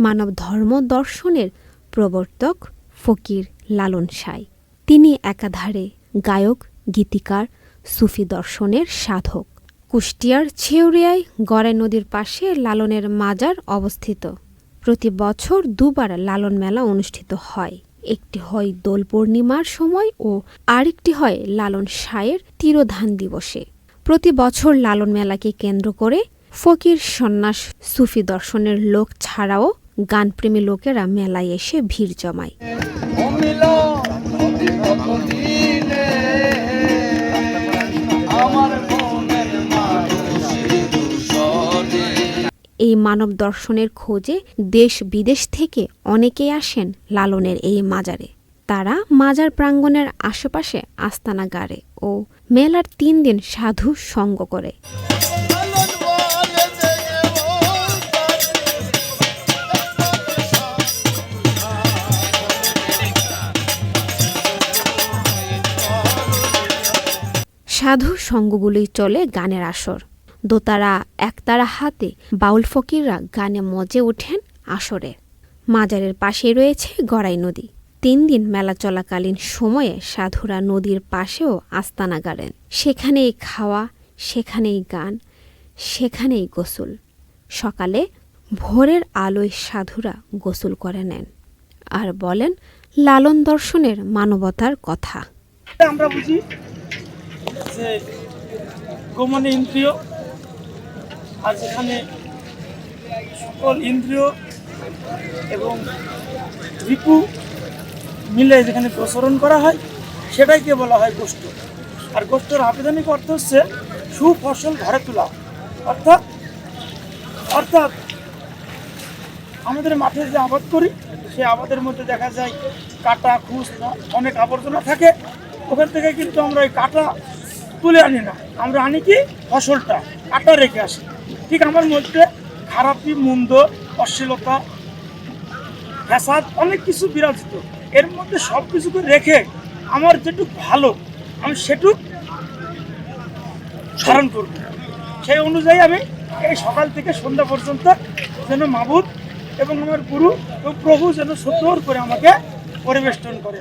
মানব ধর্ম দর্শনের প্রবর্তক ফকির লালন সাই। তিনি একাধারে গায়ক, গীতিকার, সুফি দর্শনের সাধক। কুষ্টিয়ার ছেউরিয়ায় গড়াই নদীর পাশে লালনের মাজার অবস্থিত। প্রতি বছর দুবার লালন মেলা অনুষ্ঠিত হয়। একটি হয় দোল পূর্ণিমার সময় ও আরেকটি হয় লালন সায়ের তিরোধান দিবসে। প্রতি বছর লালন মেলাকে কেন্দ্র করে ফকির সন্ন্যাস সুফি দর্শনের লোক ছাড়াও গানপ্রেমী লোকেরা মেলায় এসে ভিড় জমায়। এই মানব দর্শনের খোঁজে দেশ বিদেশ থেকে অনেকেই আসেন লালনের এই মাজারে। তারা মাজার প্রাঙ্গণের আশেপাশে আস্তানা গাড়ে ও মেলার তিন দিন সাধু সঙ্গ করে। সাধু সঙ্গগুলোই চলে গানের আসর। দোতারা একতারা হাতে বাউল ফকিররা গানে মজে ওঠেন আসরে। মাজারের পাশেই রয়েছে গড়াই নদী। তিন দিন মেলা চলাকালীন সময়ে সাধুরা নদীর পাশেও আস্তানা গাড়েন। সেখানেই খাওয়া, সেখানেই গান, সেখানেই গোসল। সকালে ভোরের আলোয় সাধুরা গোসল করে নেন। আর বলেন, লালন দর্শনের মানবতার কথা। আমরা বুঝি যে গোমনে ইন্দ্রিয়, আর যেখানে সকল ইন্দ্রিয় এবং রিপু মিলে যেখানে প্রসারণ করা হয়, সেটাইকে বলা হয় গোষ্ঠ। আর গোষ্ঠের আবেদনিক অর্থ হচ্ছে সুফসল ঘরে তোলা। অর্থাৎ অর্থাৎ আমাদের মাঠে যে আবাদ করি, সেই আবাদের মধ্যে দেখা যায় কাটা খুস অনেক আবর্জনা থাকে। ওখান থেকে কিন্তু আমরা ওই কাটা তুলে আনি না। আমরা আনি কি? ফসলটা। কাটা রেখে আসি। ঠিক আমার মধ্যে খারাপি, মন্দ, অশ্লীলতা, ফ্যাসাদ, অনেক কিছু বিরাজিত। এর মধ্যে সব কিছুকে রেখে আমার যেটুক ভালো, আমি সেটুক ধারণ করব। সেই অনুযায়ী আমি এই সকাল থেকে সন্ধ্যা পর্যন্ত যেন মাবুদ এবং আমার গুরু এবং প্রভু যেন সুন্দর করে আমাকে পরিবেষ্টন করে।